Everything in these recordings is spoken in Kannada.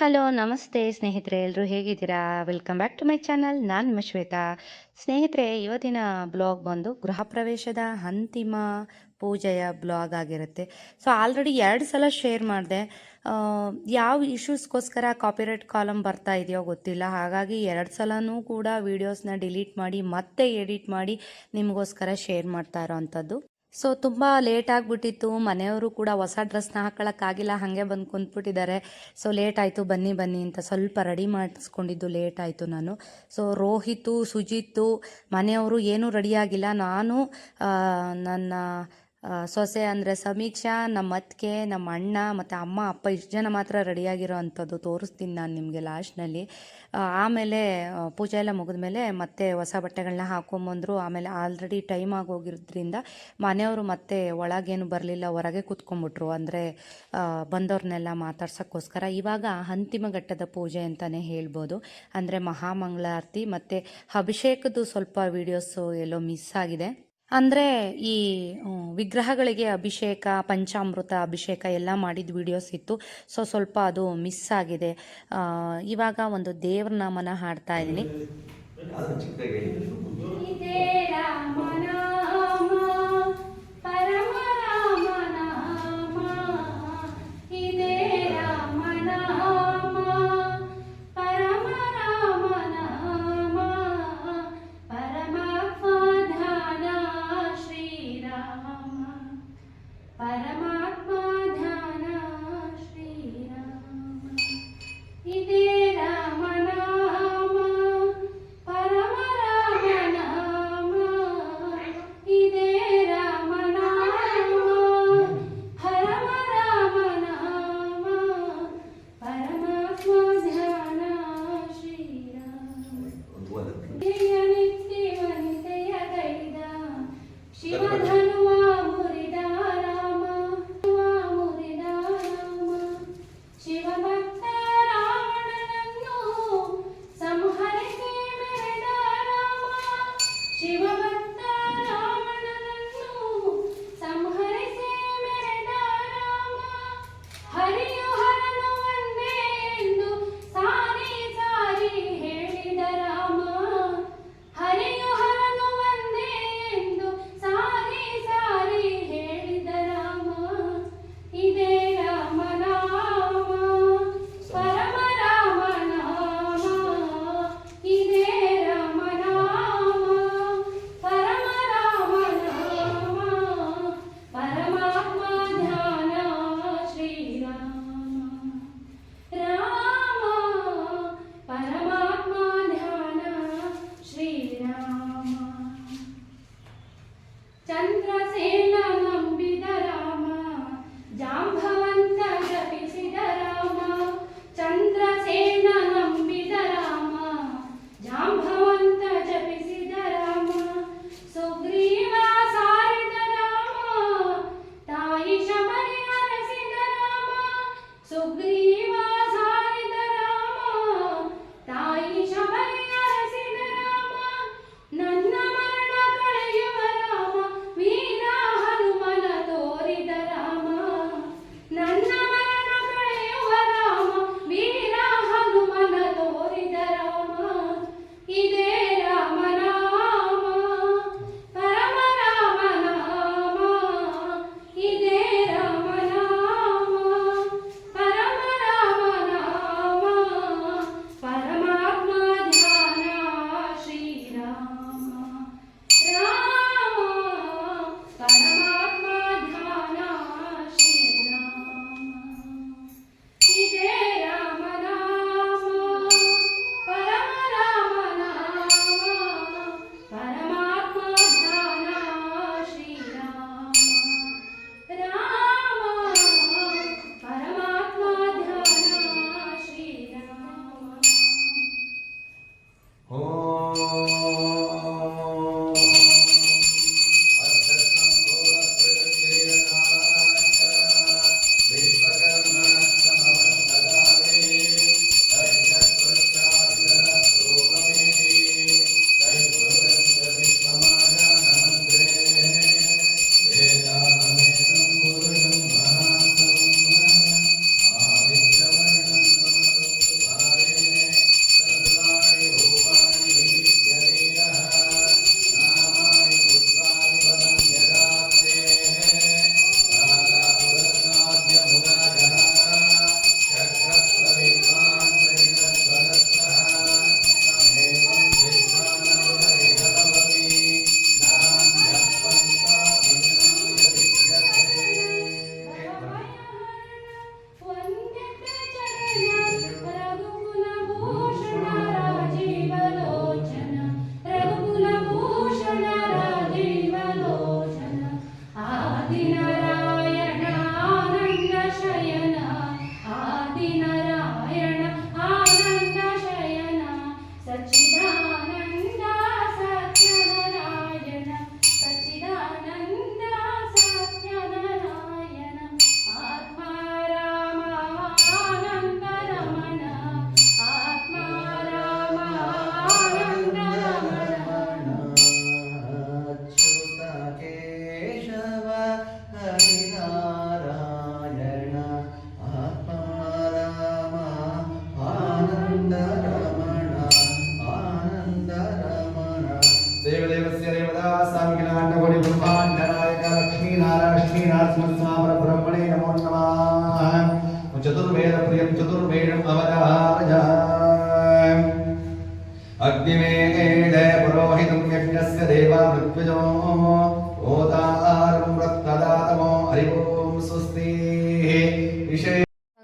ಹಲೋ, ನಮಸ್ತೆ ಸ್ನೇಹಿತರೆ ಎಲ್ಲರೂ ಹೇಗಿದ್ದೀರಾ? Welcome back to my channel ನಾನು ನಿಮ್ಮ ಶ್ವೇತಾ. ಸ್ನೇಹಿತರೆ, ಇವತ್ತಿನ ಬ್ಲಾಗ್ ಬಂದು ಗೃಹ ಪ್ರವೇಶದ ಅಂತಿಮ ಪೂಜೆಯ ಬ್ಲಾಗ್ ಆಗಿರುತ್ತೆ. ಸೊ ಆಲ್ರೆಡಿ ಎರಡು ಸಲ ಶೇರ್ ಮಾಡಿದೆ. ಯಾವ ಇಶ್ಯೂಸ್ಗೋಸ್ಕರ ಕಾಪಿರೈಟ್ ಕಾಲಮ್ ಬರ್ತಾ ಇದೆಯೋ ಗೊತ್ತಿಲ್ಲ. ಹಾಗಾಗಿ ಎರಡು ಸಲನೂ ಕೂಡ ವೀಡಿಯೋಸ್ನ ಡಿಲೀಟ್ ಮಾಡಿ ಮತ್ತೆ ಎಡಿಟ್ ಮಾಡಿ ನಿಮಗೋಸ್ಕರ ಶೇರ್ ಮಾಡ್ತಾ ಇರೋವಂಥದ್ದು ಸೊ ತುಂಬ ಲೇಟ್ ಆಗಿಬಿಟ್ಟಿತ್ತು. ಮನೆಯವರು ಕೂಡ ಹೊಸ ಡ್ರೆಸ್ನ ಹಾಕೊಳ್ಳೋಕ್ಕಾಗಿಲ್ಲ ಹಾಗೆ ಬಂದು ಕುಂತ್ಬಿಟ್ಟಿದ್ದಾರೆ. ಸೊ ಲೇಟ್ ಆಯಿತು. ಬನ್ನಿ ಬನ್ನಿ ಅಂತ ಸ್ವಲ್ಪ ರೆಡಿ ಮಾಡಿಸ್ಕೊಂಡಿದ್ದು ಲೇಟ್ ಆಯಿತು ನಾನು. ಸೊ ರೋಹಿತು, ಸುಜಿತ್ತು ಮನೆಯವರು ಏನೂ ರೆಡಿಯಾಗಿಲ್ಲ ನಾನು ನನ್ನ ಸೊಸೆ ಅಂದರೆ ಸಮೀಕ್ಷಾ, ನಮ್ಮ ಅತ್ತಿಗೆ, ನಮ್ಮ ಅಣ್ಣ ಮತ್ತು ಅಮ್ಮ, ಅಪ್ಪ ಇಷ್ಟು ಜನ ಮಾತ್ರ ರೆಡಿಯಾಗಿರೋ ಅಂಥದ್ದು ತೋರಿಸ್ತೀನಿ ನಾನು ನಿಮಗೆ ಲಾಸ್ಟ್ನಲ್ಲಿ ಆಮೇಲೆ ಪೂಜೆ ಎಲ್ಲ ಮುಗಿದ್ಮೇಲೆ ಮತ್ತೆ ಹೊಸ ಬಟ್ಟೆಗಳನ್ನ ಹಾಕೊಂಬಂದರು. ಆಮೇಲೆ ಆಲ್ರೆಡಿ ಟೈಮ್ ಆಗೋಗಿರೋದ್ರಿಂದ ಮನೆಯವರು ಮತ್ತೆ ಒಳಗೇನು ಬರಲಿಲ್ಲ, ಹೊರಗೆ ಕೂತ್ಕೊಂಡ್ಬಿಟ್ರು. ಅಂದರೆ ಬಂದವ್ರನ್ನೆಲ್ಲ ಮಾತಾಡ್ಸೋಕ್ಕೋಸ್ಕರ ಇವಾಗ ಅಂತಿಮ ಘಟ್ಟದ ಪೂಜೆ ಅಂತಲೇ ಹೇಳ್ಬೋದು. ಅಂದರೆ ಮಹಾಮಂಗಳಾರತಿ ಮತ್ತು ಅಭಿಷೇಕದ್ದು ಸ್ವಲ್ಪ ವೀಡಿಯೋಸು ಎಲ್ಲೋ ಮಿಸ್ ಆಗಿದೆ. ಅಂದರೆ ಈ ವಿಗ್ರಹಗಳಿಗೆ ಅಭಿಷೇಕ ಪಂಚಾಮೃತ ಅಭಿಷೇಕ ಎಲ್ಲ ಮಾಡಿದ ವಿಡಿಯೋಸ್ ಇತ್ತು. ಸೊ ಸ್ವಲ್ಪ ಅದು ಮಿಸ್ ಆಗಿದೆ. ಇವಾಗ ಒಂದು ದೇವ್ರ ನಾಮನ ಹಾಡ್ತಾ ಇದ್ದೀನಿ. 어.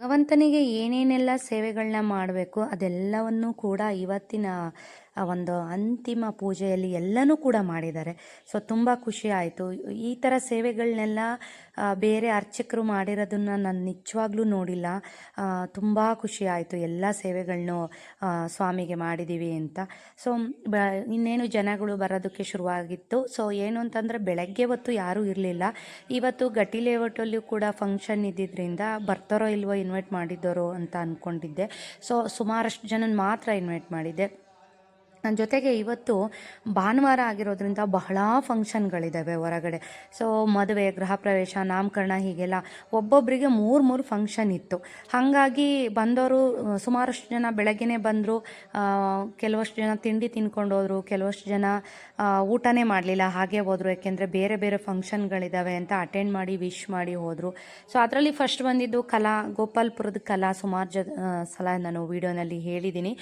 ಭಗವಂತನಿಗೆ ಏನೇನೆಲ್ಲ ಸೇವೆಗಳನ್ನ ಮಾಡಬೇಕು ಅದೆಲ್ಲವನ್ನೂ ಕೂಡ ಇವತ್ತಿನ ಒಂದು ಅಂತಿಮ ಪೂಜೆಯಲ್ಲಿ ಎಲ್ಲನೂ ಕೂಡ ಮಾಡಿದ್ದಾರೆ. ಸೊ ತುಂಬ ಖುಷಿ ಆಯಿತು. ಈ ಥರ ಸೇವೆಗಳನ್ನೆಲ್ಲ ಬೇರೆ ಅರ್ಚಕರು ಮಾಡಿರೋದನ್ನು ನಾನು ನಿಜವಾಗ್ಲೂ ನೋಡಿಲ್ಲ. ತುಂಬ ಖುಷಿ ಆಯಿತು ಎಲ್ಲ ಸೇವೆಗಳನ್ನೂ ಆ, ಸ್ವಾಮಿಗೆ ಮಾಡಿದ್ದೀವಿ ಅಂತ. ಸೊ ಬ ಇನ್ನೇನು ಜನಗಳು ಬರೋದಕ್ಕೆ ಶುರುವಾಗಿತ್ತು. ಸೊ ಏನು ಅಂತಂದರೆ ಬೆಳಗ್ಗೆ ಹೊತ್ತು ಯಾರೂ ಇರಲಿಲ್ಲ. ಇವತ್ತು ಗಟ್ಟಿ ಲೇಔಟಲ್ಲೂ ಕೂಡ ಫಂಕ್ಷನ್ ಇದ್ದಿದ್ದರಿಂದ ಬರ್ತಾರೋ ಇಲ್ವೋ ಇನ್ವೈಟ್ ಮಾಡಿದ್ದೋರು ಅಂತ ಅಂದ್ಕೊಂಡಿದ್ದೆ ಸೊ ಸುಮಾರಷ್ಟು ಜನನ ಮಾತ್ರ ಇನ್ವೈಟ್ ಮಾಡಿದ್ದೆ. ನನ್ನ ಜೊತೆಗೆ ಇವತ್ತು ಭಾನುವಾರ ಆಗಿರೋದ್ರಿಂದ ಬಹಳ ಫಂಕ್ಷನ್ಗಳಿದ್ದಾವೆ ಹೊರಗಡೆ. ಸೊ ಮದುವೆ, ಗೃಹ ಪ್ರವೇಶ, ನಾಮಕರಣ ಹೀಗೆಲ್ಲ ಒಬ್ಬೊಬ್ಬರಿಗೆ ಮೂರು ಮೂರು ಫಂಕ್ಷನ್ ಇತ್ತು. ಹಾಗಾಗಿ ಬಂದವರು ಸುಮಾರಷ್ಟು ಜನ ಬೆಳಗ್ಗೆನೇ ಬಂದರು. ಕೆಲವಷ್ಟು ಜನ ತಿಂಡಿ ತಿನ್ಕೊಂಡು ಹೋದರು ಕೆಲವಷ್ಟು ಜನ ಊಟನೇ ಮಾಡಲಿಲ್ಲ, ಹಾಗೆ ಹೋದರು. ಯಾಕೆಂದರೆ ಬೇರೆ ಬೇರೆ ಫಂಕ್ಷನ್ಗಳಿದ್ದಾವೆ ಅಂತ ಅಟೆಂಡ್ ಮಾಡಿ ವಿಶ್ ಮಾಡಿ ಹೋದರು. ಸೊ ಅದರಲ್ಲಿ ಫಸ್ಟ್ ಬಂದಿದ್ದು ಕಲಾ, ಗೋಪಾಲ್ಪುರದ ಕಲಾ ಸುಮಾರು ಜ ಸಲ ನಾನು ವೀಡಿಯೋನಲ್ಲಿ ಹೇಳಿದ್ದೀನಿ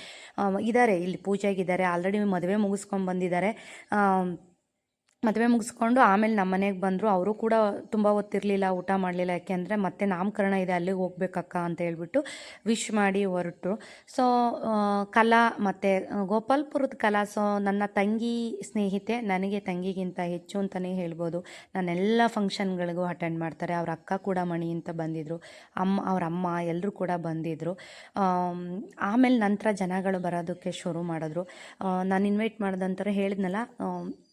ಇದ್ದಾರೆ ಇಲ್ಲಿ ಪೂಜೆಗಿದ್ದಾರೆ ಆಲ್ರೆಡಿ ಮದುವೆ ಮುಗಿಸ್ಕೊಂಡು ಬಂದಿದ್ದಾರೆ ಮದುವೆ ಮುಗಿಸ್ಕೊಂಡು ಆಮೇಲೆ ನಮ್ಮ ಮನೆಗೆ ಬಂದರು. ಅವರು ಕೂಡ ತುಂಬ ಹೊತ್ತಿರಲಿಲ್ಲ, ಊಟ ಮಾಡಲಿಲ್ಲ. ಯಾಕೆಂದರೆ ಮತ್ತೆ ನಾಮಕರಣ ಇದೆ, ಅಲ್ಲಿಗೆ ಹೋಗ್ಬೇಕಕ್ಕ ಅಂತ ಹೇಳ್ಬಿಟ್ಟು ವಿಶ್ ಮಾಡಿ ಹೊರಟು ಸೊ ಕಲಾ ಮತ್ತು ಗೋಪಾಲ್ಪುರದ ಕಲಾ ಸೊ ನನ್ನ ತಂಗಿ ಸ್ನೇಹಿತೆ, ನನಗೆ ತಂಗಿಗಿಂತ ಹೆಚ್ಚು ಅಂತಲೇ ಹೇಳ್ಬೋದು. ನಾನೆಲ್ಲ ಫಂಕ್ಷನ್ಗಳಿಗೂ ಅಟೆಂಡ್ ಮಾಡ್ತಾರೆ. ಅವ್ರ ಅಕ್ಕ ಕೂಡ ಮಣಿ ಅಂತ ಬಂದಿದ್ದರು ಅಮ್ಮ, ಅವ್ರ ಅಮ್ಮ ಎಲ್ಲರೂ ಕೂಡ ಬಂದಿದ್ದರು ಆಮೇಲೆ ನಂತರ ಜನಗಳು ಬರೋದಕ್ಕೆ ಶುರು ಮಾಡಿದ್ರು. ನಾನು ಇನ್ವೈಟ್ ಮಾಡ್ದಂತಾರೆ ಹೇಳಿದ್ನಲ್ಲ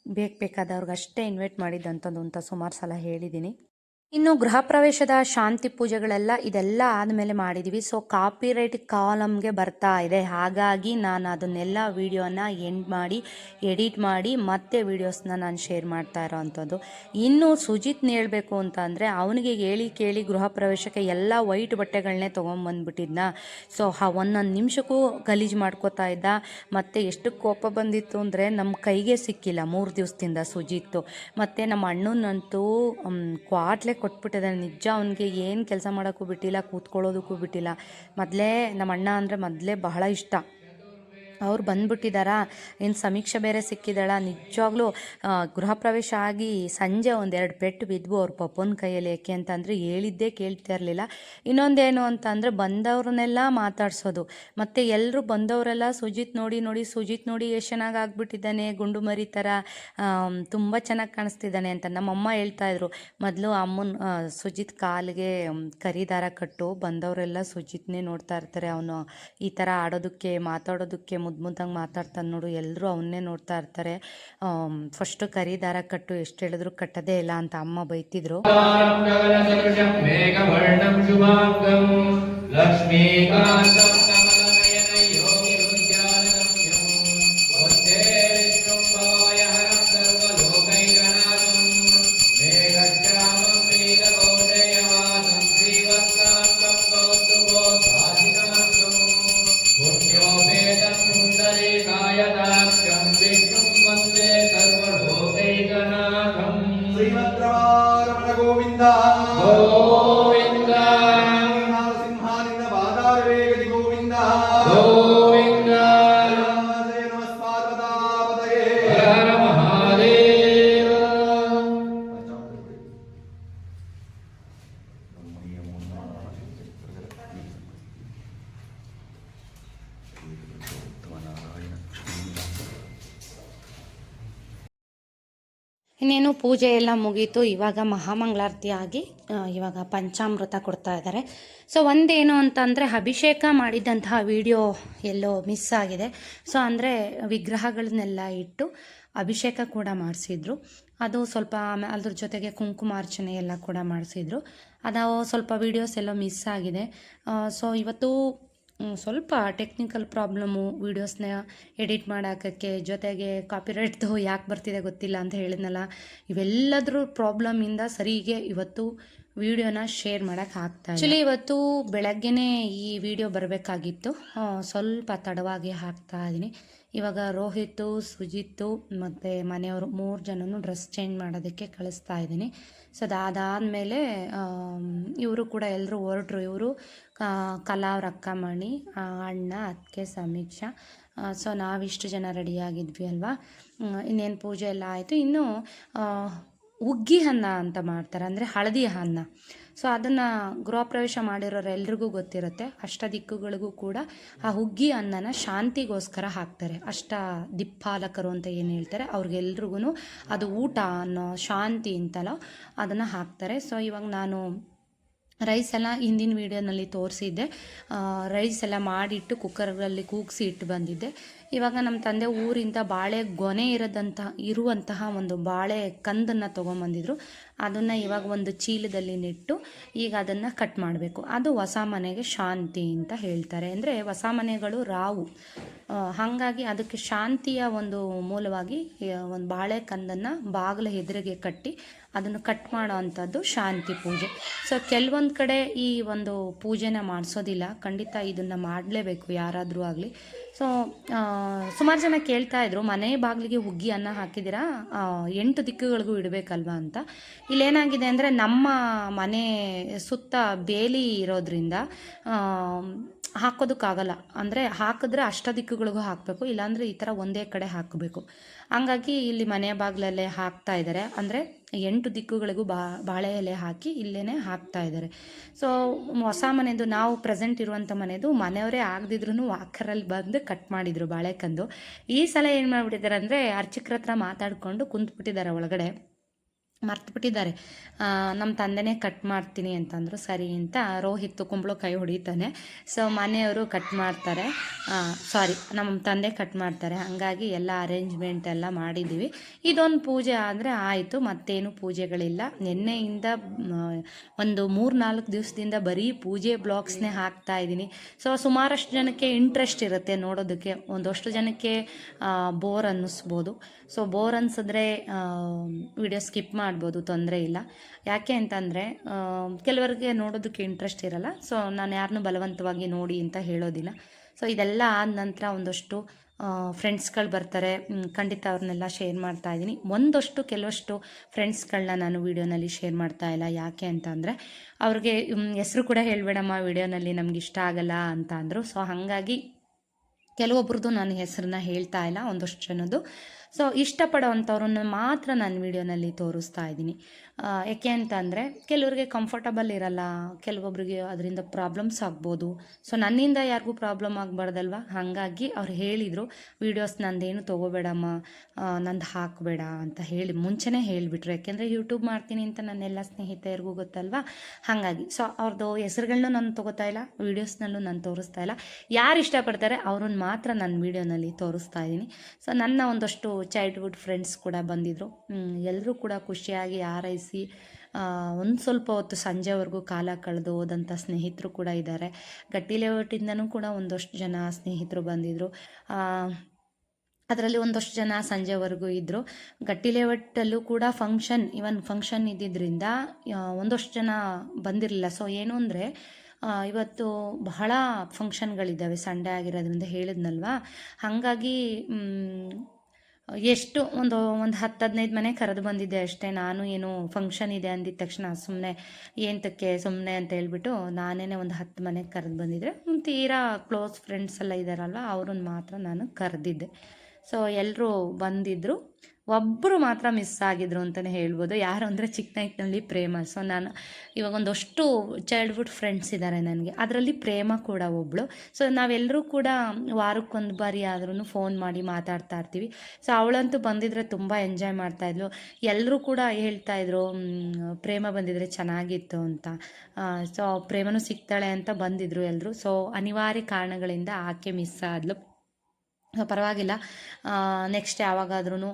ಬೇಕು ಬೇಕಾದವ್ರಿಗೆ ಅಷ್ಟೇ ಇನ್ವೈಟ್ ಮಾಡಿದ್ದಂಥದ್ದು ಅಂತ ಸುಮಾರು ಸಲ ಹೇಳಿದ್ದೀನಿ ಇನ್ನು ಗೃಹ ಪ್ರವೇಶದ ಶಾಂತಿ ಪೂಜೆಗಳೆಲ್ಲ ಇದೆಲ್ಲ ಆದಮೇಲೆ ಮಾಡಿದ್ದೀವಿ ಸೊ ಕಾಪಿರೈಟ್ ಕಾಲಮ್ಗೆ ಬರ್ತಾ ಇದೆ. ಹಾಗಾಗಿ ನಾನು ಅದನ್ನೆಲ್ಲ ವೀಡಿಯೋನ ಎಂಡ್ ಮಾಡಿ ಎಡಿಟ್ ಮಾಡಿ, ಮತ್ತೆ ವೀಡಿಯೋಸ್ನ ನಾನು ಶೇರ್ ಮಾಡ್ತಾ ಇರೋವಂಥದ್ದು ಇನ್ನು ಸುಜಿತ್ನ ಹೇಳ್ಬೇಕು ಅಂತ ಅಂದರೆ, ಅವನಿಗೆ ಹೇಳಿ ಕೇಳಿ ಗೃಹ ಪ್ರವೇಶಕ್ಕೆ ಎಲ್ಲ ವೈಟ್ ಬಟ್ಟೆಗಳನ್ನೇ ತೊಗೊಂಬಂದ್ಬಿಟ್ಟಿದ್ನ. ಸೊ ಆ ಒಂದೊಂದು ನಿಮಿಷಕ್ಕೂ ಗಲೀಜು ಮಾಡ್ಕೋತಾ ಇದ್ದ. ಮತ್ತು ಎಷ್ಟು ಕೋಪ ಬಂದಿತ್ತು ಅಂದರೆ ನಮ್ಮ ಕೈಗೆ ಸಿಕ್ಕಿಲ್ಲ ಮೂರು ದಿವಸದಿಂದ ಸುಜಿತ್ತು. ಮತ್ತು ನಮ್ಮ ಅಣ್ಣನಂತೂ ಕ್ವಾಟ್ಲೆ ಕೊಟ್ಬಿಟ್ಟಿದ್ದಾನೆ ನಿಜ ಅವನಿಗೆ ಏನು ಕೆಲಸ ಮಾಡೋಕ್ಕೂ ಬಿಟ್ಟಿಲ್ಲ, ಕೂತ್ಕೊಳ್ಳೋದಕ್ಕೂ ಬಿಟ್ಟಿಲ್ಲ. ಮೊದಲೇ ನಮ್ಮ ಅಣ್ಣ ಅಂದರೆ ಮೊದಲೇ ಬಹಳ ಇಷ್ಟ. ಅವ್ರು ಬಂದ್ಬಿಟ್ಟಿದ್ದಾರಾ ಏನು ಸಮೀಕ್ಷೆ ಬೇರೆ ಸಿಕ್ಕಿದ್ದಾಳ ನಿಜವಾಗ್ಲೂ ಗೃಹ ಪ್ರವೇಶ ಆಗಿ ಸಂಜೆ ಒಂದೆರಡು ಪೆಟ್ಟು ಬಿದ್ವು ಅವ್ರ ಪಪ್ಪನ ಕೈಯಲ್ಲಿ ಏಕೆ ಅಂತಂದರೆ ಹೇಳಿದ್ದೇ ಕೇಳ್ತಾ ಇರಲಿಲ್ಲ. ಇನ್ನೊಂದೇನು ಅಂತ ಅಂದರೆ ಬಂದವ್ರನ್ನೆಲ್ಲ ಮಾತಾಡ್ಸೋದು. ಮತ್ತು ಎಲ್ಲರೂ ಬಂದವರೆಲ್ಲ ಸುಜಿತ್ ನೋಡಿ ನೋಡಿ ಸುಜಿತ್ ನೋಡಿ ಎಷ್ಟು ಚೆನ್ನಾಗಿ ಆಗ್ಬಿಟ್ಟಿದ್ದಾನೆ, ಗುಂಡು ಮರಿ ಥರ ತುಂಬ ಚೆನ್ನಾಗಿ ಕಾಣಿಸ್ತಿದ್ದಾನೆ ಅಂತ ನಮ್ಮಮ್ಮ ಹೇಳ್ತಾ ಇದ್ರು. ಮೊದಲು ಅಮ್ಮನ ಸುಜಿತ್ ಕಾಲಿಗೆ ಕರಿದಾರ ಕರಿ ದಾರ ಕಟ್ಟು, ಬಂದವರೆಲ್ಲ ಸುಜಿತ್ನೇ ನೋಡ್ತಾ ಇರ್ತಾರೆ. ಅವನು ಈ ಥರ ಆಡೋದಕ್ಕೆ, ಮಾತಾಡೋದಕ್ಕೆ ಮುದ್ದು ಮಾತಾಡ್ತಾನೆ ನೋಡು ಎಲ್ಲರೂ ಅವನ್ನೇ ನೋಡ್ತಾ ಇರ್ತಾರೆ. ಫಸ್ಟ್ ಕರಿ ದಾರ ಕಟ್ಟು ಎಷ್ಟು ಹೇಳಿದ್ರು ಕಟ್ಟದೇ ಇಲ್ಲ ಅಂತ ಅಮ್ಮ ಬೈತಿದ್ರು. ಇನ್ನೇನು ಪೂಜೆ ಎಲ್ಲ ಮುಗೀತು, ಇವಾಗ ಮಹಾಮಂಗಳಾರತಿ ಆಗಿ ಇವಾಗ ಪಂಚಾಮೃತ ಕೊಡ್ತಾ ಇದ್ದಾರೆ. ಸೊ ಒಂದೇನು ಅಂತಂದರೆ ಅಭಿಷೇಕ ಮಾಡಿದ್ದಂತಹ ವಿಡಿಯೋ ಎಲ್ಲೋ ಮಿಸ್ ಆಗಿದೆ. ಸೊ ಅಂದರೆ ವಿಗ್ರಹಗಳನ್ನೆಲ್ಲ ಇಟ್ಟು ಅಭಿಷೇಕ ಕೂಡ ಮಾಡಿಸಿದ್ರು. ಅದು ಸ್ವಲ್ಪ ಅದ್ರ ಜೊತೆಗೆ ಕುಂಕುಮಾರ್ಚನೆ ಎಲ್ಲ ಕೂಡ ಮಾಡಿಸಿದ್ರು. ಅದು ಸ್ವಲ್ಪ ವೀಡಿಯೋಸ್ ಎಲ್ಲೋ ಮಿಸ್ ಆಗಿದೆ. ಸೊ ಇವತ್ತು ಸ್ವಲ್ಪ ಟೆಕ್ನಿಕಲ್ ಪ್ರಾಬ್ಲಮ್ಮು ವೀಡಿಯೋಸ್ನ ಎಡಿಟ್ ಮಾಡೋಕ್ಕೆ ಜೊತೆಗೆ ಕಾಪಿರೈಟ್ದು ಯಾಕೆ ಬರ್ತಿದೆ ಗೊತ್ತಿಲ್ಲ ಅಂತ ಹೇಳಿದ್ನಲ್ಲ, ಇವೆಲ್ಲದರೂ ಪ್ರಾಬ್ಲಮಿಂದ ಸರಿಗೆ ಇವತ್ತು ವಿಡಿಯೋನ ಶೇರ್ ಮಾಡೋಕ್ಕೆ ಆಗ್ತಾ ಆ್ಯಕ್ಚುಲಿ ಇವತ್ತು ಬೆಳಗ್ಗೆನೇ ಈ ವಿಡಿಯೋ ಬರಬೇಕಾಗಿತ್ತು. ಸ್ವಲ್ಪ ತಡವಾಗಿ ಹಾಕ್ತಾ ಇದ್ದೀನಿ ಇವಾಗ ರೋಹಿತ್ ಸುಜಿತ್ತು ಮತ್ತು ಮನೆಯವರು ಮೂರು ಜನನು ಡ್ರೆಸ್ ಚೇಂಜ್ ಮಾಡೋದಕ್ಕೆ ಕಳಿಸ್ತಾ ಇದ್ದೀನಿ ಸೊ ಅದಾದಮೇಲೆ ಇವರು ಕೂಡ ಎಲ್ಲರೂ ಹೊರಟ್ರು. ಇವರು ಕಲಾ ಅವ್ರ ಅಕ್ಕಮಣಿ ಅಣ್ಣ ಅದಕ್ಕೆ ಸಮೀಕ್ಷಾ. ಸೊ ನಾವಿಷ್ಟು ಜನ ರೆಡಿಯಾಗಿದ್ವಿ ಅಲ್ವಾ? ಇನ್ನೇನು ಪೂಜೆ ಎಲ್ಲ ಆಯಿತು. ಇನ್ನು ಹುಗ್ಗಿ ಅನ್ನ ಅಂತ ಮಾಡ್ತಾರೆ, ಅಂದರೆ ಹಳದಿ ಅನ್ನ ಸೊ ಅದನ್ನು ಗೃಹ ಪ್ರವೇಶ ಮಾಡಿರೋರೆಲ್ರಿಗೂ ಗೊತ್ತಿರುತ್ತೆ. ಅಷ್ಟ ದಿಕ್ಕುಗಳಿಗೂ ಕೂಡ ಆ ಹುಗ್ಗಿ ಅನ್ನನ ಶಾಂತಿಗೋಸ್ಕರ ಹಾಕ್ತಾರೆ. ಅಷ್ಟ ದಿಪ್ಪಾಲಕರು ಅಂತ ಏನು ಹೇಳ್ತಾರೆ ಅವ್ರಿಗೆಲ್ರಿಗೂ ಅದು ಊಟ ಅನ್ನೋ ಶಾಂತಿ ಅಂತಲೋ ಅದನ್ನು ಹಾಕ್ತಾರೆ. ಸೊ ಇವಾಗ ನಾನು ರೈಸ್ ಎಲ್ಲ ಹಿಂದಿನ ವೀಡಿಯೋನಲ್ಲಿ ತೋರಿಸಿದ್ದೆ. ರೈಸ್ ಎಲ್ಲ ಮಾಡಿಟ್ಟು ಕುಕ್ಕರಲ್ಲಿ ಕೂಗಿಸಿ ಇಟ್ಟು ಬಂದಿದ್ದೆ. ಇವಾಗ ನಮ್ಮ ತಂದೆ ಊರಿಂದ ಬಾಳೆ ಗೊನೆ ಇರದಂತಹ ಇರುವಂತಹ ಒಂದು ಬಾಳೆ ಕಂದನ್ನು ತೊಗೊಂಬಂದಿದ್ರು. ಅದನ್ನು ಇವಾಗ ಒಂದು ಚೀಲದಲ್ಲಿ ನೆಟ್ಟು ಈಗ ಅದನ್ನು ಕಟ್ ಮಾಡಬೇಕು. ಅದು ಹೊಸ ಮನೆಗೆ ಶಾಂತಿ ಅಂತ ಹೇಳ್ತಾರೆ. ಅಂದರೆ ಹೊಸ ಮನೆಗಳು ರಾವು. ಹಾಗಾಗಿ ಅದಕ್ಕೆ ಶಾಂತಿಯ ಒಂದು ಮೂಲವಾಗಿ ಒಂದು ಬಾಳೆ ಕಂದನ್ನು ಬಾಗಿಲ ಎದುರಿಗೆ ಕಟ್ಟಿ ಅದನ್ನು ಕಟ್ ಮಾಡೋ ಅಂಥದ್ದು ಶಾಂತಿ ಪೂಜೆ. ಸೊ ಕೆಲವೊಂದು ಕಡೆ ಈ ಒಂದು ಪೂಜೆನ ಮಾಡಿಸೋದಿಲ್ಲ. ಖಂಡಿತ ಇದನ್ನು ಮಾಡಲೇಬೇಕು ಯಾರಾದರೂ ಆಗಲಿ. ಸೊ ಸುಮಾರು ಜನ ಕೇಳ್ತಾ ಇದ್ರು, ಮನೆ ಬಾಗಿಲಿಗೆ ಹುಗ್ಗಿ ಅನ್ನ ಹಾಕಿದಿರಾ ಎಂಟು ದಿಕ್ಕುಗಳಿಗೂ ಇಡಬೇಕಲ್ವಾ ಅಂತ. ಇಲ್ಲೇನಾಗಿದೆ ಅಂದರೆ ನಮ್ಮ ಮನೆ ಸುತ್ತ ಬೇಲಿ ಇರೋದ್ರಿಂದ ಹಾಕೋದಕ್ಕಾಗಲ್ಲ. ಅಂದರೆ ಹಾಕಿದ್ರೆ ಅಷ್ಟ ದಿಕ್ಕುಗಳಿಗೂ ಹಾಕಬೇಕು, ಇಲ್ಲಾಂದರೆ ಈ ಥರ ಒಂದೇ ಕಡೆ ಹಾಕಬೇಕು. ಹಂಗಾಗಿ ಇಲ್ಲಿ ಮನೆ ಬಾಗಿಲಲ್ಲೇ ಹಾಕ್ತಾ ಇದ್ದಾರೆ ಅಂದರೆ ಎಂಟು ದಿಕ್ಕುಗಳಿಗೂ ಬಾ, ಬಾಳೆ ಎಲೆ ಹಾಕಿ ಇಲ್ಲೇ ಹಾಕ್ತಾ ಇದ್ದಾರೆ. ಸೊ ಹೊಸ ಮನೆದು ನಾವು ಪ್ರೆಸೆಂಟ್ ಇರುವಂಥ ಮನೆದು ಮನೆಯವರೇ ಆಗದಿದ್ರು ವಾಕರಲ್ಲಿ ಬಂದು ಕಟ್ ಮಾಡಿದರು ಬಾಳೆಕಂದು ಈ ಸಲ ಏನು ಮಾಡಿಬಿಟ್ಟಿದ್ದಾರೆ ಅಂದರೆ ಅರ್ಚಕರ ಹತ್ರ ಮಾತಾಡಿಕೊಂಡು ಕುಂತ್ಬಿಟ್ಟಿದ್ದಾರೆ ಒಳಗಡೆ. ಮರ್ತುಬಿಟ್ಟಿದ್ದಾರೆ. ನಮ್ಮ ತಂದೆನೇ ಕಟ್ ಮಾಡ್ತೀನಿ ಅಂತಂದರು, ಸರಿ ಅಂತ ರೋಹಿತ್ ಕುಂಬಳು ಕೈ ಹೊಡಿತಾನೆ. ಸೊ ಮನೆಯವರು ಕಟ್ ಮಾಡ್ತಾರೆ. ಸಾರಿ ನಮ್ಮ ತಂದೆ ಕಟ್ ಮಾಡ್ತಾರೆ. ಹಾಗಾಗಿ ಎಲ್ಲ ಅರೇಂಜ್ಮೆಂಟ್ ಎಲ್ಲ ಮಾಡಿದ್ದೀವಿ ಇದೊಂದು ಪೂಜೆ ಆದರೆ ಆಯಿತು, ಮತ್ತೇನು ಪೂಜೆಗಳಿಲ್ಲ. ನಿನ್ನೆಯಿಂದ ಒಂದು ಮೂರು ನಾಲ್ಕು ದಿವಸದಿಂದ ಬರೀ ಪೂಜೆ ಬ್ಲಾಗ್ಸ್ನೇ ಹಾಕ್ತಾ ಇದ್ದೀನಿ. ಸೊ ಸುಮಾರಷ್ಟು ಜನಕ್ಕೆ ಇಂಟ್ರೆಸ್ಟ್ ಇರುತ್ತೆ ನೋಡೋದಕ್ಕೆ. ಒಂದಷ್ಟು ಜನಕ್ಕೆ ಬೋರ್ ಅನ್ನಿಸ್ಬೋದು. ಸೊ ಬೋರ್ ಅನ್ಸಿದ್ರೆ ವಿಡಿಯೋ ಸ್ಕಿಪ್ ಮಾಡ್ಬೋದು, ತೊಂದರೆ ಇಲ್ಲ. ಯಾಕೆ ಅಂತಂದರೆ ಕೆಲವರಿಗೆ ನೋಡೋದಕ್ಕೆ ಇಂಟ್ರೆಸ್ಟ್ ಇರಲ್ಲ. ಸೊ ನಾನು ಯಾರನ್ನೂ ಬಲವಂತವಾಗಿ ನೋಡಿ ಅಂತ ಹೇಳೋದಿಲ್ಲ. ಸೊ ಇದೆಲ್ಲ ಆದ ನಂತರ ಒಂದಷ್ಟು ಫ್ರೆಂಡ್ಸ್ಗಳು ಬರ್ತಾರೆ. ಖಂಡಿತ ಅವ್ರನ್ನೆಲ್ಲ ಶೇರ್ ಮಾಡ್ತಾ ಇದ್ದೀನಿ. ಒಂದಷ್ಟು ಕೆಲವಷ್ಟು ಫ್ರೆಂಡ್ಸ್ಗಳನ್ನ ನಾನು ವೀಡಿಯೋನಲ್ಲಿ ಶೇರ್ ಮಾಡ್ತಾ ಇಲ್ಲ. ಯಾಕೆ ಅಂತ ಅಂದರೆ ಅವ್ರಿಗೆ ಹೆಸರು ಕೂಡ ಹೇಳಬೇಡಮ್ಮ ವೀಡಿಯೋನಲ್ಲಿ ನಮ್ಗೆ ಇಷ್ಟ ಆಗಲ್ಲ ಅಂತ ಅಂದರು. ಸೊ ಹಾಗಾಗಿ ಕೆಲವೊಬ್ರದ್ದು ನಾನು ಹೆಸರನ್ನ ಹೇಳ್ತಾ ಇಲ್ಲ. ಒಂದಷ್ಟು ಜನದ್ದು ಸೊ ಇಷ್ಟಪಡೋವಂಥವ್ರನ್ನ ಮಾತ್ರ ನಾನು ವೀಡಿಯೋನಲ್ಲಿ ತೋರಿಸ್ತಾ ಇದ್ದೀನಿ. ಯಾಕೆ ಅಂತಂದರೆ ಕೆಲವ್ರಿಗೆ ಕಂಫರ್ಟಬಲ್ ಇರಲ್ಲ, ಕೆಲವೊಬ್ರಿಗೆ ಅದರಿಂದ ಪ್ರಾಬ್ಲಮ್ಸ್ ಆಗ್ಬೋದು. ಸೊ ನನ್ನಿಂದ ಯಾರಿಗೂ ಪ್ರಾಬ್ಲಮ್ ಆಗಬಾರ್ದಲ್ವ? ಹಾಗಾಗಿ ಅವ್ರು ಹೇಳಿದರು, ವೀಡಿಯೋಸ್ ನಂದೇನು ತೊಗೋಬೇಡಮ್ಮ ನಂದು ಹಾಕಬೇಡ ಅಂತ ಹೇಳಿ ಮುಂಚೆನೇ ಹೇಳಿಬಿಟ್ರು. ಯಾಕೆಂದರೆ ಯೂಟ್ಯೂಬ್ ಮಾಡ್ತೀನಿ ಅಂತ ನನ್ನೆಲ್ಲ ಸ್ನೇಹಿತರಿಗೂ ಗೊತ್ತಲ್ವಾ? ಹಾಗಾಗಿ ಸೊ ಅವ್ರದ್ದು ಹೆಸರುಗಳನ್ನೂ ನಾನು ತೊಗೋತಾ ಇಲ್ಲ, ವೀಡಿಯೋಸ್ನಲ್ಲೂ ನಾನು ತೋರಿಸ್ತಾ ಇಲ್ಲ. ಯಾರು ಇಷ್ಟಪಡ್ತಾರೆ, ಅವ್ರನ್ನ ಮಾತ್ರ ನಾನು ವೀಡಿಯೋನಲ್ಲಿ ತೋರಿಸ್ತಾ ಇದ್ದೀನಿ. ಸೊ ನನ್ನ ಒಂದಷ್ಟು ಚೈಲ್ಡ್ಹುಡ್ ಫ್ರೆಂಡ್ಸ್ ಕೂಡ ಬಂದಿದ್ದರು ಎಲ್ಲರೂ ಕೂಡ ಖುಷಿಯಾಗಿ ಹಾರೈಸಿ ಒಂದು ಸ್ವಲ್ಪ ಹೊತ್ತು ಸಂಜೆವರೆಗೂ ಕಾಲ ಕಳೆದು ಹೋದಂಥ ಸ್ನೇಹಿತರು ಕೂಡ ಇದ್ದಾರೆ. ಗಟ್ಟಿ ಲೇಔಟಿಂದನೂ ಕೂಡ ಒಂದಷ್ಟು ಜನ ಸ್ನೇಹಿತರು ಬಂದಿದ್ದರು ಅದರಲ್ಲಿ ಒಂದಷ್ಟು ಜನ ಸಂಜೆವರೆಗೂ ಇದ್ದರು ಗಟ್ಟಿ ಲೇಔಟಲ್ಲೂ ಕೂಡ ಫಂಕ್ಷನ್ ಇವನ್ ಫಂಕ್ಷನ್ ಇದ್ದಿದ್ದರಿಂದ ಒಂದಷ್ಟು ಜನ ಬಂದಿರಲಿಲ್ಲ. ಸೊ ಏನು ಅಂದರೆ ಇವತ್ತು ಬಹಳ ಫಂಕ್ಷನ್ಗಳಿದ್ದಾವೆ ಸಂಡೇ ಆಗಿರೋದ್ರಿಂದ ಹೇಳಿದ್ನಲ್ವಾ? ಹಾಗಾಗಿ ಎಷ್ಟು ಒಂದು ಒಂದು ಹತ್ತು ಹದಿನೈದು ಮನೆ ಕರೆದು ಬಂದಿದ್ದೆ ಅಷ್ಟೇ. ನಾನು ಏನು ಫಂಕ್ಷನ್ ಇದೆ ಅಂದಿದ ತಕ್ಷಣ ಸುಮ್ಮನೆ ಏಂತಕ್ಕೆ ಸುಮ್ಮನೆ ಅಂತ ಹೇಳ್ಬಿಟ್ಟು ನಾನೇ ಒಂದು ಹತ್ತು ಮನೆಗೆ ಕರೆದು ಬಂದಿದ್ದೆ ತೀರಾ ಕ್ಲೋಸ್ ಫ್ರೆಂಡ್ಸ್ ಎಲ್ಲ ಇದ್ದಾರಲ್ವ ಅವ್ರನ್ನ ಮಾತ್ರ ನಾನು ಕರೆದಿದ್ದೆ. ಸೊ ಎಲ್ಲರೂ ಬಂದಿದ್ದರು ಒಬ್ಬರು ಮಾತ್ರ ಮಿಸ್ ಆಗಿದ್ರು ಅಂತಲೇ ಹೇಳ್ಬೋದು. ಯಾರು ಅಂದರೆ ಚಿಕ್ಕ ನೈಟ್ನಲ್ಲಿ ಪ್ರೇಮ. ಸೊ ನಾನು ಇವಾಗ ಒಂದಷ್ಟು ಚೈಲ್ಡ್ಹುಡ್ ಫ್ರೆಂಡ್ಸ್ ಇದ್ದಾರೆ ನನಗೆ. ಅದರಲ್ಲಿ ಪ್ರೇಮ ಕೂಡ ಒಬ್ಬಳು ಸೊ ನಾವೆಲ್ಲರೂ ಕೂಡ ವಾರಕ್ಕೊಂದು ಬಾರಿ ಆದ್ರೂ ಫೋನ್ ಮಾಡಿ ಮಾತಾಡ್ತಾ ಇರ್ತೀವಿ. ಸೊ ಅವಳಂತೂ ಬಂದಿದ್ರೆ ತುಂಬ ಎಂಜಾಯ್ ಮಾಡ್ತಾಯಿದ್ಲು ಎಲ್ಲರೂ ಕೂಡ ಹೇಳ್ತಾಯಿದ್ರು ಪ್ರೇಮ ಬಂದಿದ್ರೆ ಚೆನ್ನಾಗಿತ್ತು ಅಂತ. ಸೊ ಪ್ರೇಮನೂ ಸಿಗ್ತಾಳೆ ಅಂತ ಬಂದಿದ್ರು ಎಲ್ಲರೂ ಸೊ ಅನಿವಾರ್ಯ ಕಾರಣಗಳಿಂದ ಆಕೆ ಮಿಸ್ ಆದ್ಲು. ಪರವಾಗಿಲ್ಲ. ನೆಕ್ಸ್ಟ್ ಯಾವಾಗಾದ್ರೂ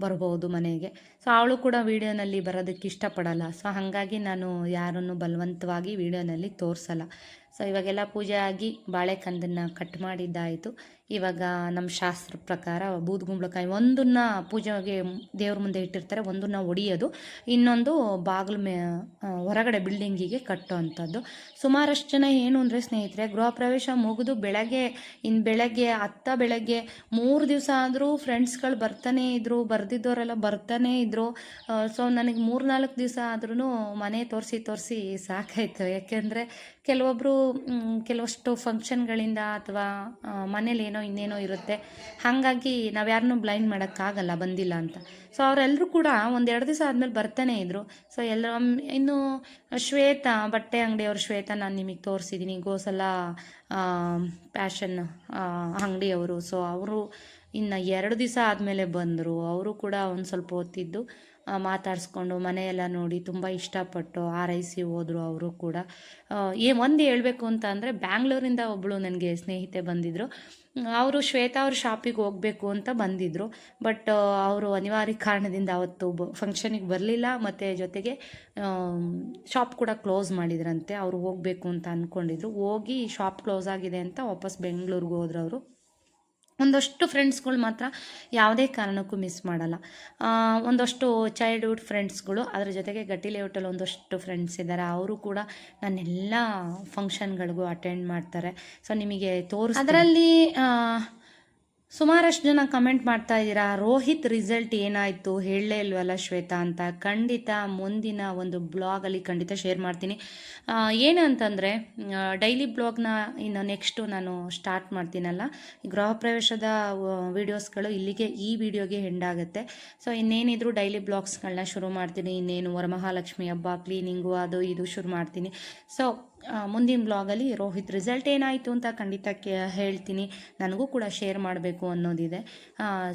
ಬರ್ಬೋದು ಮನೆಗೆ. ಸೊ ಅವಳು ಕೂಡ ವೀಡಿಯೋನಲ್ಲಿ ಬರೋದಕ್ಕೆ ಇಷ್ಟಪಡಲ್ಲ. ಸೊ ಹಾಗಾಗಿ ನಾನು ಯಾರನ್ನು ಬಲವಂತವಾಗಿ ವೀಡಿಯೋನಲ್ಲಿ ತೋರಿಸಲ್ಲ. ಸೊ ಇವಾಗೆಲ್ಲ ಪೂಜೆ ಆಗಿ ಬಾಳೆಕಂದನ್ನು ಕಟ್ ಮಾಡಿದ್ದಾಯಿತು. ಇವಾಗ ನಮ್ಮ ಶಾಸ್ತ್ರ ಪ್ರಕಾರ ಬೂದ್ಗುಂಬಳಕಾಯಿ ಒಂದನ್ನು ಪೂಜೆಗೆ ದೇವ್ರ ಮುಂದೆ ಇಟ್ಟಿರ್ತಾರೆ, ಒಂದನ್ನು ಒಡೆಯೋದು. ಇನ್ನೊಂದು ಬಾಗಿಲು ಮೇ ಹೊರಗಡೆ ಬಿಲ್ಡಿಂಗಿಗೆ ಕಟ್ಟೋ ಅಂಥದ್ದು ಸುಮಾರಷ್ಟು ಜನ ಏನು ಅಂದರೆ, ಸ್ನೇಹಿತರೆ, ಗೃಹ ಪ್ರವೇಶ ಮುಗಿದು ಬೆಳಗ್ಗೆ ಇನ್ನು ಬೆಳಗ್ಗೆ ಹತ್ತ ಬೆಳಗ್ಗೆ ಮೂರು ದಿವಸ ಆದರೂ ಫ್ರೆಂಡ್ಸ್ಗಳು ಬರ್ತಾನೇ ಇದ್ದರು ಬರ್ದಿದ್ದವರೆಲ್ಲ ಬರ್ತಾನೇ ಇದ್ದರು ಸೊ ನನಗೆ ಮೂರು ನಾಲ್ಕು ದಿವಸ ಆದ್ರೂ ಮನೆ ತೋರಿಸಿ ತೋರಿಸಿ ಸಾಕಾಯಿತು. ಯಾಕೆಂದರೆ ಕೆಲವೊಬ್ಬರು ಕೆಲವಷ್ಟು ಫಂಕ್ಷನ್ಗಳಿಂದ ಅಥವಾ ಮನೇಲಿ ಏನೋ ಇನ್ನೇನೋ ಇರುತ್ತೆ. ಹಾಗಾಗಿ ನಾವು ಯಾರನ್ನೂ ಬ್ಲೈಂಡ್ ಮಾಡೋಕ್ಕಾಗಲ್ಲ, ಬಂದಿಲ್ಲ ಅಂತ. ಸೊ ಅವರೆಲ್ಲರೂ ಕೂಡ ಒಂದೆರಡು ದಿವಸ ಆದಮೇಲೆ ಬರ್ತಾನೆ ಇದ್ದರು ಸೊ ಎಲ್ಲ ಇನ್ನು ಶ್ವೇತ, ಬಟ್ಟೆ ಅಂಗಡಿಯವರು ಶ್ವೇತ ನಾನು ನಿಮಗೆ ತೋರಿಸಿದ್ದೀನಿ ಗೋಸಲ ಪ್ಯಾಷನ್ ಅಂಗಡಿಯವರು. ಸೊ ಅವರು ಇನ್ನು ಎರಡು ದಿವಸ ಆದಮೇಲೆ ಬಂದರು. ಅವರು ಕೂಡ ಒಂದು ಸ್ವಲ್ಪ ಹೊತ್ತಿದ್ದು. ಮಾತಾಡಿಸ್ಕೊಂಡು ಮನೆಯೆಲ್ಲ ನೋಡಿ ತುಂಬ ಇಷ್ಟಪಟ್ಟು ಆರೈಸಿ ಹೋದರು ಅವರು ಕೂಡ. ಏ, ಒಂದು ಹೇಳಬೇಕು ಅಂತ ಅಂದರೆ ಬ್ಯಾಂಗ್ಳೂರಿಂದ ಒಬ್ಬಳು ನನಗೆ ಸ್ನೇಹಿತೆ ಬಂದಿದ್ದರು ಅವರು ಶ್ವೇತಾ ಅವ್ರ ಶಾಪಿಗೆ ಹೋಗಬೇಕು ಅಂತ ಬಂದಿದ್ದರು ಬಟ್ ಅವರು ಅನಿವಾರ್ಯ ಕಾರಣದಿಂದ ಅವತ್ತು ಬ ಫಂಕ್ಷನಿಗೆ ಬರಲಿಲ್ಲ. ಮತ್ತು ಜೊತೆಗೆ ಶಾಪ್ ಕೂಡ ಕ್ಲೋಸ್ ಮಾಡಿದ್ರಂತೆ. ಅವರು ಹೋಗಬೇಕು ಅಂತ ಅಂದ್ಕೊಂಡಿದ್ರು ಹೋಗಿ ಶಾಪ್ ಕ್ಲೋಸ್ ಆಗಿದೆ ಅಂತ ವಾಪಸ್ ಬೆಂಗಳೂರಿಗೆ ಹೋದ್ರು ಒಂದಷ್ಟು ಫ್ರೆಂಡ್ಸ್ಗಳು ಮಾತ್ರ ಯಾವುದೇ ಕಾರಣಕ್ಕೂ ಮಿಸ್ ಮಾಡಲ್ಲ. ಒಂದಷ್ಟು ಚೈಲ್ಡ್ಹುಡ್ ಫ್ರೆಂಡ್ಸ್ಗಳು ಅದ್ರ ಜೊತೆಗೆ ಗಟ್ಟಿ ಲೇಔಟಲ್ಲಿ ಒಂದಷ್ಟು ಫ್ರೆಂಡ್ಸ್ ಇದ್ದಾರೆ ಅವರು ಕೂಡ ನನ್ನೆಲ್ಲ ಫಂಕ್ಷನ್ಗಳಿಗೂ ಅಟೆಂಡ್ ಮಾಡ್ತಾರೆ. ಸೊ ನಿಮಗೆ ತೋರಿಸ್ ಅದರಲ್ಲಿ ಸುಮಾರಷ್ಟು ಜನ ಕಮೆಂಟ್ ಮಾಡ್ತಾ ಇದ್ದೀರಾ, ರೋಹಿತ್ ರಿಸಲ್ಟ್ ಏನಾಯಿತು? ಹೇಳಲೇ ಇಲ್ವಲ್ಲ ಶ್ವೇತಾ ಅಂತ. ಖಂಡಿತ ಮುಂದಿನ ಒಂದು ಬ್ಲಾಗಲ್ಲಿ ಖಂಡಿತ ಶೇರ್ ಮಾಡ್ತೀನಿ. ಏನು ಅಂತಂದರೆ ಡೈಲಿ ಬ್ಲಾಗ್ನ ಇನ್ನು ನೆಕ್ಸ್ಟು ನಾನು ಸ್ಟಾರ್ಟ್ ಮಾಡ್ತೀನಲ್ಲ. ಗೃಹ ಪ್ರವೇಶದ ವೀಡಿಯೋಸ್ಗಳು ಇಲ್ಲಿಗೆ ಈ ವಿಡಿಯೋಗೆ ಹೆಂಡಾಗುತ್ತೆ ಸೊ ಇನ್ನೇನಿದ್ರು ಡೈಲಿ ಬ್ಲಾಗ್ಸ್ಗಳನ್ನ ಶುರು ಮಾಡ್ತೀನಿ. ಇನ್ನೇನು ವರಮಹಾಲಕ್ಷ್ಮಿ ಹಬ್ಬ ಕ್ಲೀನಿಂಗು ಅದು ಇದು ಶುರು ಮಾಡ್ತೀನಿ. ಸೊ ಮುಂದಿನ ಬ್ಲಾಗಲ್ಲಿ ರೋಹಿತ್ ರಿಸಲ್ಟ್ ಏನಾಯಿತು ಅಂತ ಖಂಡಿತ ಕೇ ಹೇಳ್ತೀನಿ. ನನಗೂ ಕೂಡ ಶೇರ್ ಮಾಡಬೇಕು ಅನ್ನೋದಿದೆ.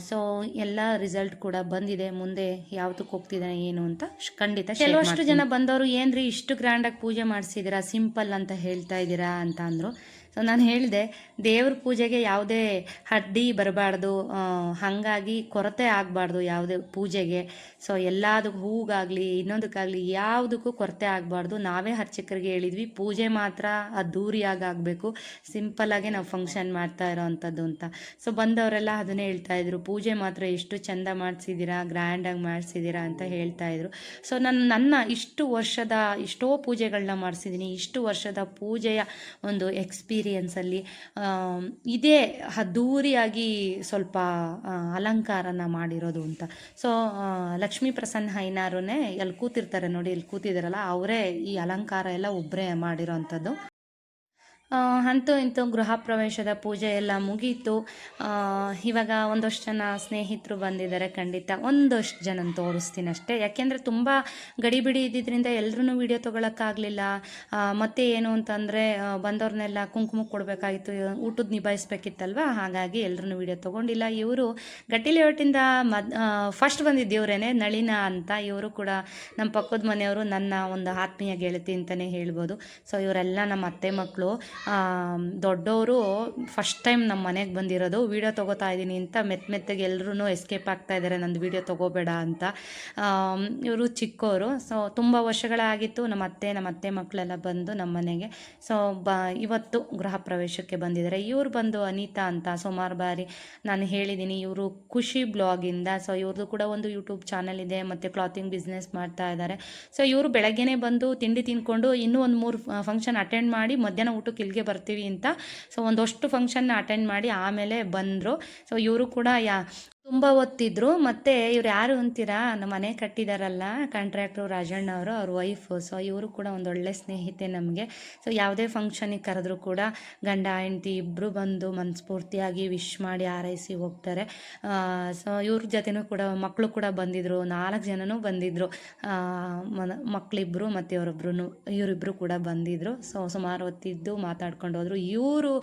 ಸೊ ಎಲ್ಲ ರಿಸಲ್ಟ್ ಕೂಡ ಬಂದಿದೆ. ಮುಂದೆ ಯಾವ್ದಕ್ಕೆ ಹೋಗ್ತಿದ್ದಾನೆ ಏನು ಅಂತ ಖಂಡಿತ ಕೆಲವಷ್ಟು ಜನ ಬಂದವರು ಏನ್ರಿ ಇಷ್ಟು ಗ್ರ್ಯಾಂಡಾಗಿ ಪೂಜೆ ಮಾಡಿಸಿದ್ದೀರಾ ಸಿಂಪಲ್ ಅಂತ ಹೇಳ್ತಾ ಇದ್ದೀರಾ ಅಂತ ಅಂದರು. ಸೊ ನಾನು ಹೇಳಿದೆ, ದೇವ್ರ ಪೂಜೆಗೆ ಯಾವುದೇ ಹಡ್ಡಿ ಬರಬಾರ್ದು ಹಾಗಾಗಿ ಕೊರತೆ ಆಗಬಾರ್ದು ಯಾವುದೇ ಪೂಜೆಗೆ. ಸೊ ಎಲ್ಲದಕ್ಕೂ ಹೂಗಾಗಲಿ, ಇನ್ನೊಂದಕ್ಕಾಗಲಿ ಯಾವುದಕ್ಕೂ ಕೊರತೆ ಆಗಬಾರ್ದು. ನಾವೇ ಅರ್ಚಕರಿಗೆ ಹೇಳಿದ್ವಿ, ಪೂಜೆ ಮಾತ್ರ ಅದ್ದೂರಿಯಾಗಿ ಆಗಬೇಕು ಸಿಂಪಲ್ಲಾಗೆ ನಾವು ಫಂಕ್ಷನ್ ಮಾಡ್ತಾ ಇರೋ ಅಂಥದ್ದು ಅಂತ. ಸೊ ಬಂದವರೆಲ್ಲ ಅದನ್ನೇ ಹೇಳ್ತಾ ಇದ್ರು, ಪೂಜೆ ಮಾತ್ರ ಎಷ್ಟು ಚಂದ ಮಾಡಿಸಿದ್ದೀರಾ ಗ್ರ್ಯಾಂಡಾಗಿ ಮಾಡಿಸಿದ್ದೀರಾ ಅಂತ ಹೇಳ್ತಾ ಇದ್ರು. ಸೊ ನನ್ನ ನನ್ನ ಇಷ್ಟು ವರ್ಷದ ಇಷ್ಟೋ ಪೂಜೆಗಳನ್ನ ಮಾಡಿಸಿದ್ದೀನಿ ಇಷ್ಟು ವರ್ಷದ ಪೂಜೆಯ ಒಂದು ಎಕ್ಸ್ಪೀರಿಯನ್ಸಲ್ಲಿ ಇದೇ ಅದ್ದೂರಿಯಾಗಿ ಸ್ವಲ್ಪ ಅಲಂಕಾರನ ಮಾಡಿರೋದು ಅಂತ. ಸೊ ಲಕ್ಷ್ಮೀ ಪ್ರಸನ್ನ ಹೈನಾರುನೇ ಅಲ್ಲಿ ಕೂತಿರ್ತಾರೆ ನೋಡಿ ಇಲ್ಲಿ ಕೂತಿದ್ದಾರಲ್ಲ ಅವರೇ ಈ ಅಲಂಕಾರ ಎಲ್ಲ ಒಬ್ಬರೇ ಮಾಡಿರೋ ಅಂಥದ್ದು. ಅಂತೂ ಇಂತೂ ಗೃಹ ಪ್ರವೇಶದ ಪೂಜೆ ಎಲ್ಲ ಮುಗೀತು. ಇವಾಗ ಒಂದಷ್ಟು ಜನ ಸ್ನೇಹಿತರು ಬಂದಿದ್ದಾರೆ ಖಂಡಿತ. ಒಂದಷ್ಟು ಜನ ತೋರಿಸ್ತೀನಿ ಅಷ್ಟೇ. ಯಾಕೆಂದರೆ ತುಂಬ ಗಡಿಬಿಡಿ ಇದ್ದಿದ್ದರಿಂದ ಎಲ್ಲರೂ ವಿಡಿಯೋ ತೊಗೊಳಕ್ಕಾಗಲಿಲ್ಲ. ಮತ್ತೆ ಏನು ಅಂತಂದರೆ ಬಂದವ್ರನ್ನೆಲ್ಲ ಕುಂಕುಮ ಕೊಡಬೇಕಾಗಿತ್ತು ಊಟದ ನಿಭಾಯಿಸ್ಬೇಕಿತ್ತಲ್ವ? ಹಾಗಾಗಿ ಎಲ್ಲರೂ ವೀಡಿಯೋ ತೊಗೊಂಡಿಲ್ಲ. ಇವರು ಗಟ್ಟಿಲಿ ಹೊಟ್ಟಿಂದ ಮದ್ ಫಸ್ಟ್ ಬಂದಿದ್ದು ಇವರೇನೆ ನಳಿನ ಅಂತ. ಇವರು ಕೂಡ ನಮ್ಮ ಪಕ್ಕದ ಮನೆಯವರು ನನ್ನ ಒಂದು ಆತ್ಮೀಯ ಗೆಳತಿ ಅಂತಲೇ ಹೇಳ್ಬೋದು. ಸೊ ಇವರೆಲ್ಲ ನಮ್ಮ ಅತ್ತೆ ಮಕ್ಕಳು ದೊಡ್ಡವರು ಫಸ್ಟ್ ಟೈಮ್ ನಮ್ಮ ಮನೆಗೆ ಬಂದಿರೋದು. ವೀಡಿಯೋ ತೊಗೋತಾ ಇದ್ದೀನಿ ಅಂತ ಮೆತ್ತ ಮೆತ್ತಗೆ ಎಲ್ಲರೂ ಎಸ್ಕೇಪ್ ಆಗ್ತಾ ಇದ್ದಾರೆ ನಂದು ವೀಡಿಯೋ ತೊಗೋಬೇಡ ಅಂತ. ಇವರು ಚಿಕ್ಕವರು ಸೊ ತುಂಬ ವರ್ಷಗಳಾಗಿತ್ತು. ನಮ್ಮ ಅತ್ತೆ ನಮ್ಮ ಅತ್ತೆ ಮಕ್ಕಳೆಲ್ಲ ಬಂದು ನಮ್ಮ ಮನೆಗೆ. ಸೊ ಬ, ಇವತ್ತು ಗೃಹ ಪ್ರವೇಶಕ್ಕೆ ಬಂದಿದ್ದಾರೆ. ಇವರು ಬಂದು ಅನಿತಾ ಅಂತ ಸುಮಾರು ಬಾರಿ ನಾನು ಹೇಳಿದ್ದೀನಿ ಇವರು ಖುಷಿ ಬ್ಲಾಗಿಂದ ಸೊ ಇವ್ರದ್ದು ಕೂಡ ಒಂದು ಯೂಟ್ಯೂಬ್ ಚಾನಲ್ ಇದೆ, ಮತ್ತು ಕ್ಲಾತಿಂಗ್ ಬಿಸ್ನೆಸ್ ಮಾಡ್ತಾ ಇದ್ದಾರೆ ಸೊ ಇವರು ಬೆಳಗ್ಗೆನೇ ಬಂದು ತಿಂಡಿ ತಿನ್ಕೊಂಡು ಇನ್ನೂ ಒಂದು ಮೂರು ಫಂಕ್ಷನ್ ಅಟೆಂಡ್ ಮಾಡಿ ಮಧ್ಯಾಹ್ನ ಊಟಕ್ಕೆ ಇಲ್ಲಿಗೆ ಬರ್ತೀವಿ ಅಂತ. ಸೊ ಒಂದಷ್ಟು ಫಂಕ್ಷನ್ನ ಅಟೆಂಡ್ ಮಾಡಿ ಆಮೇಲೆ ಬಂದರು. ಸೊ ಇವರು ಕೂಡ ಯಾ ತುಂಬ ಹೊತ್ತಿದ್ರು ಮತ್ತು ಇವ್ರು ಯಾರು ಅಂತೀರಾ? ನಮ್ಮ ಮನೆ ಕಟ್ಟಿದಾರಲ್ಲ ಕಾಂಟ್ರಾಕ್ಟ್ರು ರಾಜಣ್ಣ ಅವರು, ಅವ್ರ ವೈಫ್ ಸೊ ಇವರು ಕೂಡ ಒಂದು ಒಳ್ಳೆ ಸ್ನೇಹಿತೆ ನಮಗೆ. ಸೊ ಯಾವುದೇ ಫಂಕ್ಷನಿಗೆ ಕರೆದ್ರು ಕೂಡ ಗಂಡ, ಹೆಂಡತಿ ಇಬ್ಬರು ಬಂದು ಮನಸ್ಫೂರ್ತಿಯಾಗಿ ವಿಶ್ ಮಾಡಿ ಆರೈಸಿ ಹೋಗ್ತಾರೆ. ಸೊ ಇವ್ರ ಜೊತೆನೂ ಕೂಡ ಮಕ್ಕಳು ಕೂಡ ಬಂದಿದ್ದರು ನಾಲ್ಕು ಜನನೂ ಬಂದಿದ್ದರು ಮಕ್ಕಳಿಬ್ಬರು ಮತ್ತು ಇವರೊಬ್ರು ಇವರಿಬ್ಬರು ಕೂಡ ಬಂದಿದ್ದರು ಸೊ ಸುಮಾರು ಹೊತ್ತಿದ್ದು ಮಾತಾಡ್ಕೊಂಡು ಹೋದರು. ಇವರು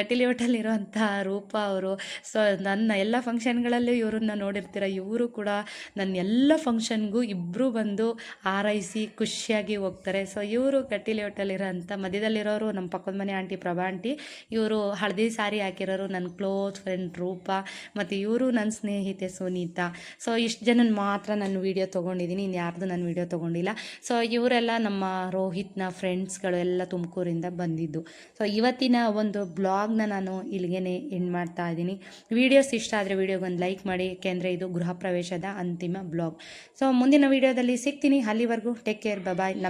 ಗಟ್ಟಿಲಿ ಹೋಟೆಲಿರುವಂಥ ರೂಪ ಅವರು. ಸೊ ನನ್ನ ಎಲ್ಲ ಫಂಕ್ಷನ್ಗಳಲ್ಲಿ ವಿಡಿಯೋದಲ್ಲೂ ಇವರನ್ನ ನೋಡಿರ್ತೀರ, ಇವರು ಕೂಡ ನನ್ನ ಎಲ್ಲ ಫಂಕ್ಷನ್ಗೂ ಇಬ್ಬರು ಬಂದು ಆರೈಸಿ ಖುಷಿಯಾಗಿ ಹೋಗ್ತಾರೆ. ಸೊ ಇವರು ಕಟ್ಟಿಲಿ ಹೋಟೆಲಿರೋಂಥ ಮಧ್ಯದಲ್ಲಿರೋರು ನಮ್ಮ ಪಕ್ಕದ ಮನೆ ಆಂಟಿ ಪ್ರಭಾ ಆಂಟಿ, ಇವರು ಹಳದಿ ಸಾರಿ ಹಾಕಿರೋರು ನನ್ನ ಕ್ಲೋಸ್ ಫ್ರೆಂಡ್ ರೂಪ, ಮತ್ತು ಇವರು ನನ್ನ ಸ್ನೇಹಿತೆ ಸುನೀತಾ. ಸೊ ಇಷ್ಟು ಜನನ ಮಾತ್ರ ನಾನು ವೀಡಿಯೋ ತೊಗೊಂಡಿದ್ದೀನಿ ಇನ್ನು ಯಾರ್ದು ನಾನು ವೀಡಿಯೋ ತೊಗೊಂಡಿಲ್ಲ. ಸೊ ಇವರೆಲ್ಲ ನಮ್ಮ ರೋಹಿತ್ನ ಫ್ರೆಂಡ್ಸ್ಗಳು ಎಲ್ಲ ತುಮಕೂರಿಂದ ಬಂದಿದ್ದು. ಸೊ ಇವತ್ತಿನ ಒಂದು ಬ್ಲಾಗ್ನ ನಾನು ಇಲ್ಲಿಗೆ ಎಂಡ್ ಮಾಡ್ತಾ ಇದ್ದೀನಿ ವೀಡಿಯೋಸ್ ಇಷ್ಟ ಆದರೆ ವೀಡಿಯೋಗೊಂದು ಲೈಕ್ ಮಾಡಿ, ಏಕೆಂದರೆ ಇದು ಗೃಹ ಪ್ರವೇಶದ ಅಂತಿಮ ಬ್ಲಾಗ್. ಸೊ, ಮುಂದಿನ ವೀಡಿಯೋದಲ್ಲಿ ಸಿಗ್ತೀನಿ. ಅಲ್ಲಿವರೆಗೂ ಟೇಕ್ ಕೇರ್ ಬಾಯ್ ನಮಸ್ಕಾರ.